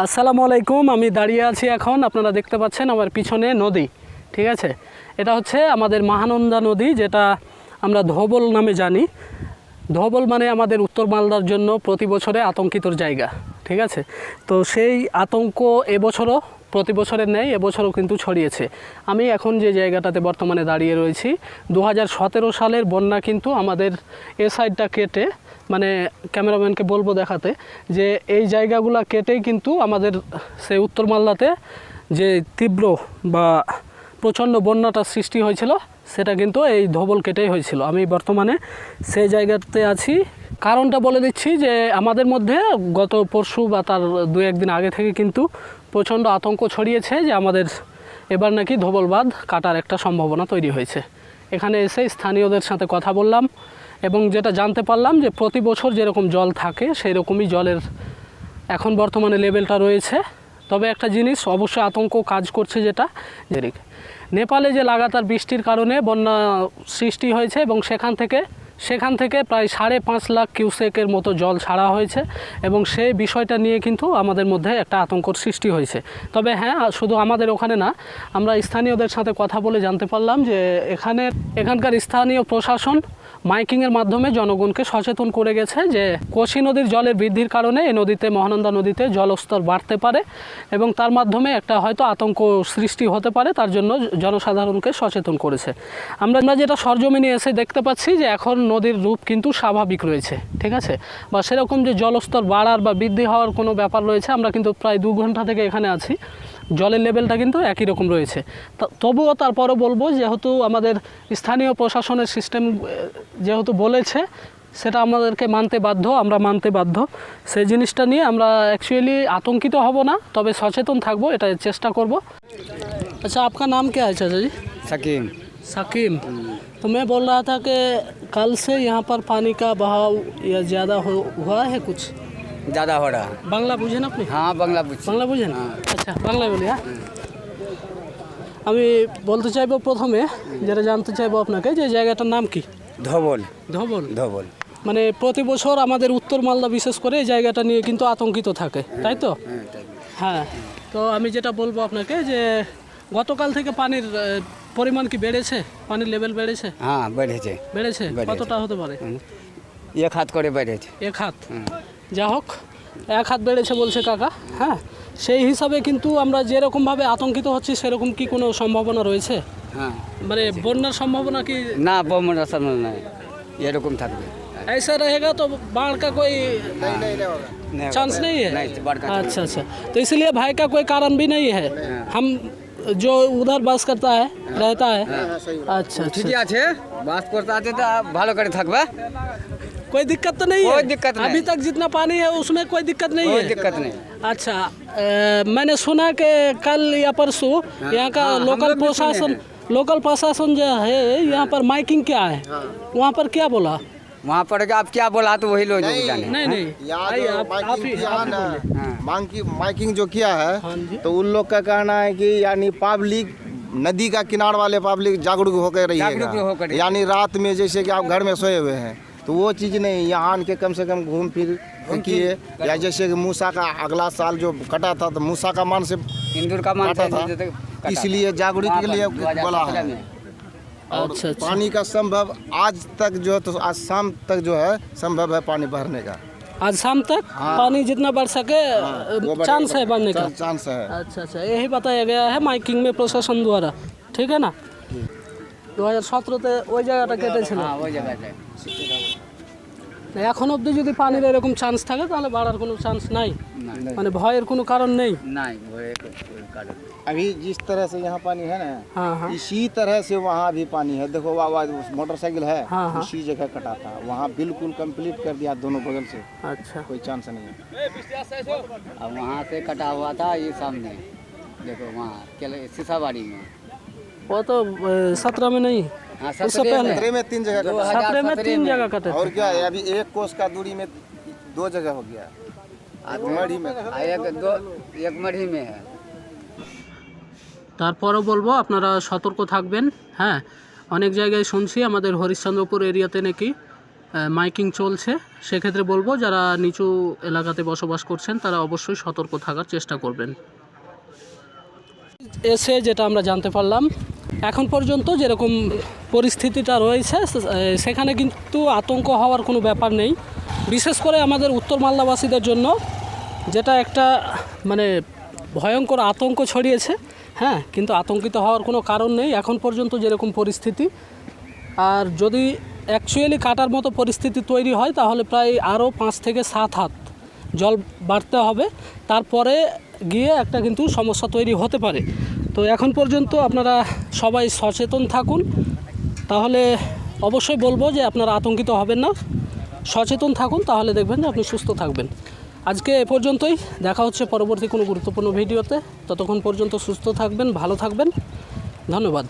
আসসালামু আলাইকুম, আমি দাঁড়িয়ে আছি এখন, আপনারা দেখতে পাচ্ছেন আমার পিছনে নদী, ঠিক আছে? এটা হচ্ছে আমাদের মহানন্দা নদী, যেটা আমরা ধবল নামে জানি। ধবল মানে আমাদের উত্তর মালদার জন্য প্রতি বছরে আতঙ্কিতর জায়গা, ঠিক আছে? তো সেই আতঙ্ক এবছরও প্রতি বছরের নেই এবছরও কিন্তু ছড়িয়েছে। আমি এখন যে জায়গাটাতে বর্তমানে দাঁড়িয়ে রয়েছি দু হাজার সতেরো সালের বন্যা কিন্তু আমাদের এ সাইডটা কেটে মানে ক্যামেরাম্যানকে বলব দেখাতে, যে এই জায়গাগুলো কেটেই কিন্তু আমাদের সেই উত্তর মালদাতে যে তীব্র বা প্রচণ্ড বন্যাটা সৃষ্টি হয়েছিল, সেটা কিন্তু এই ধবল কেটেই হয়েছিল। আমি বর্তমানে সেই জায়গাতে আছি। কারণটা বলে দিচ্ছি যে আমাদের মধ্যে গত পরশু বা তার দু একদিন আগে থেকে কিন্তু প্রচণ্ড আতঙ্ক ছড়িয়েছে যে আমাদের এবার নাকি ধবল বাঁধ কাটার একটা সম্ভাবনা তৈরি হয়েছে। এখানে এসে স্থানীয়দের সাথে কথা বললাম এবং যেটা জানতে পারলাম যে প্রতি বছর যেরকম জল থাকে সেই রকমই জলের এখন বর্তমানে লেভেলটা রয়েছে। তবে একটা জিনিস, অবশ্যই আতঙ্ক কাজ করছে যেটা নেপালে যে লাগাতার বৃষ্টির কারণে বন্যা সৃষ্টি হয়েছে এবং সেখান থেকে সেখান থেকে প্রায় সাড়ে পাঁচ লাখ কিউসেকের মতো জল ছাড়া হয়েছে এবং সেই বিষয়টা নিয়ে কিন্তু আমাদের মধ্যে একটা আতঙ্কর সৃষ্টি হয়েছে। তবে হ্যাঁ শুধু আমাদের ওখানে না, আমরা স্থানীয়দের সাথে কথা বলে জানতে পারলাম যে এখানে এখানকার স্থানীয় প্রশাসন মাইকিংয়ের মাধ্যমে জনগণকে সচেতন করে গেছে যে কোশি নদীর জলের বৃদ্ধির কারণে এই নদীতে, মহানন্দা নদীতে জলস্তর বাড়তে পারে এবং তার মাধ্যমে একটা হয়তো আতঙ্ক সৃষ্টি হতে পারে, তার জন্য জনসাধারণকে সচেতন করেছে। আমরা আমরা যেটা সরজমিনে এসে দেখতে পাচ্ছি যে এখন নদীর রূপ কিন্তু স্বাভাবিক রয়েছে, ঠিক আছে? বা সেরকম যে জলস্তর বাড়ার বা বৃদ্ধি হওয়ার কোনো ব্যাপার রয়েছে, আমরা কিন্তু প্রায় দু ঘণ্টা থেকে এখানে আছি। জলের লেভেলটা কিন্তু একই রকম রয়েছে তা- তবুও তারপরও বলবো যেহেতু আমাদের স্থানীয় প্রশাসনের সিস্টেম যেহেতু বলেছে সেটা আমাদেরকে মানতে বাধ্য আমরা মানতে বাধ্য সেই জিনিসটা নিয়ে আমরা অ্যাকচুয়ালি আতঙ্কিত হব না তবে সচেতন থাকবো এটা চেষ্টা করব अच्छा आपका नाम क्या है चाचा जी सकीम सकीम तो मैं बोल रहा था कि कल से यहाँ पर पानी का बहाव या ज़्यादा हो हुआ है कुछ ज़्यादा हो रहा है বাংলা বুঝেন আপনি हाँ बंगला बुझ বাংলা বুঝেন আচ্ছা বাংলায় বলি হ্যাঁ আমি বলতে চাইবো প্রথমে যেটা জানতে চাইবো আপনাকে যে জায়গাটার নাম কি धोबल ধবল धोबल মানে প্রতি বছর আমাদের উত্তর মালদা বিশেষ করে এই জায়গাটা নিয়ে কিন্তু আতঙ্কিত থাকে তাই তো হ্যাঁ তো আমি যেটা বলবো আপনাকে যে গতকাল থেকে পানির আহ, পরিমাণ কি বেড়েছে পানির লেভেল বেড়েছে हाँ बढ़े বেড়েছে বেড়েছে। কতটা হতে পারে एक हाथ करे बढ़े এক হাত যা হোক এক হাত বেড়েছে বলছে কাকা হ্যাঁ সেই হিসাবে কিন্তু আমরা যেরকমভাবে আতঙ্কিত হচ্ছি সেরকম কি কোনো সম্ভাবনা রয়েছে हाँ মানে বন্যার সম্ভাবনা কি ना बम रसम नहीं এরকম থাকবে ऐसा रहेगा तो बाढ़ का कोई नहीं चांस नहीं है नहीं बड़का अच्छा अच्छा तो इसलिए भाई का कोई कारण भी नहीं है हम जो उधर बस करता है रहता है अच्छा अच्छा ঠিকই আছে বাস করতে আছে তো ভালো করে থাকবে कोई दिक्कत तो नहीं कोई है दिक्कत नहीं। अभी तक जितना पानी है उसमें कोई दिक्कत नहीं कोई है? दिक्कत नहीं। अच्छा अ, मैंने सुना कि कल या परसों यहाँ का हाँ, लोकल प्रशासन लोकल प्रशासन जो है यहाँ पर माइकिंग क्या है? वहाँ पर क्या बोला? वहाँ पर आप क्या बोला तो वही लोग जाने। नहीं माइकिंग ही है ही। जो किया है हाँ तो उन लोग का कहना है कि यानी पब्लिक नदी का किनार वाले पब्लिक जागरूक होकर रही है यानी रात में जैसे कि आप घर में सोए हुए हैं तो वो चीज़ नहीं यहाँ आन के कम से कम घूम फिर किए या जैसे कि मूसा का अगला साल जो कटा था तो मूसा का मान से इंदूर का मान काटा था इसलिए जागरूक के लिए बोला है और अच्छा अच्छा पानी का संभव आज तक जो है तो आज शाम तक जो है संभव है पानी भरने का आज शाम तक हाँ। पानी जितना बढ़ सके वो बढ़ेगा। चांस है बढ़ने का चांस है अच्छा अच्छा यही बताया गया है माइकिंग में प्रशासन द्वारा ठीक है ना দু হাজার সতেরোতে ওই জায়গাটা কেটেছিল हाँ वो जगह है এখন অবধি যদি পানির এরকম চান্স থাকে তাহলে বাড়ার কোনো চান্স নাই नहीं মানে ভয়ের কোনো কারণ নেই नहीं वो एक कारण अभी जिस तरह से यहाँ पानी है ना हाँ हाँ इसी तरह से वहाँ भी पानी है देखो वहाँ वहाँ मोटरसाइकिल है हाँ, हाँ। उसी जगह कटा था वहाँ बिल्कुल कंप्लीट कर दिया दोनों बगल से अच्छा कोई चांस नहीं है अब वहाँ से कटा हुआ था ये सामने देखो वहाँ केले सीसाबाड़ी में वो तो सत्रह में नहीं हाँ उससे सत्रह पहले? में। खतरे में तीन जगह दो कटा हजार सत्रह में सत्रह तीन में। जगह कटे और क्या है अभी एक कोस का दूरी में दो जगह हो गया मढ़ी में आ, एक दो एक मढ़ी में है তারপরও বলবো আপনারা সতর্ক থাকবেন হ্যাঁ অনেক জায়গায় শুনছি আমাদের হরিশ্চন্দ্রপুর এরিয়াতে নাকি মাইকিং চলছে সেক্ষেত্রে বলবো যারা নিচু এলাকাতে বসবাস করছেন তারা অবশ্যই সতর্ক থাকার চেষ্টা করবেন এসে যেটা আমরা জানতে পারলাম এখন পর্যন্ত যেরকম পরিস্থিতিটা রয়েছে সেখানে কিন্তু আতঙ্ক হওয়ার কোনো ব্যাপার নেই। বিশেষ করে আমাদের উত্তর মালদাবাসীদের জন্য যেটা একটা মানে ভয়ঙ্কর আতঙ্ক ছড়িয়েছে হ্যাঁ কিন্তু আতঙ্কিত হওয়ার কোনো কারণ নেই এখন পর্যন্ত যেরকম পরিস্থিতি। আর যদি অ্যাকচুয়ালি কাটার মতো পরিস্থিতি তৈরি হয়, তাহলে প্রায় আরও পাঁচ থেকে সাত হাত জল বাড়তে হবে। তারপরে গিয়ে একটা কিন্তু সমস্যা তৈরি হতে পারে। তো এখন পর্যন্ত আপনারা সবাই সচেতন থাকুন। তাহলে অবশ্যই বলব যে আপনারা আতঙ্কিত হবেন না। সচেতন থাকুন, তাহলে দেখবেন যে আপনি সুস্থ থাকবেন। আজকে এ পর্যন্তই। দেখা হচ্ছে পরবর্তী কোনো গুরুত্বপূর্ণ ভিডিওতে। ততক্ষণ পর্যন্ত সুস্থ থাকবেন, ভালো থাকবেন। ধন্যবাদ।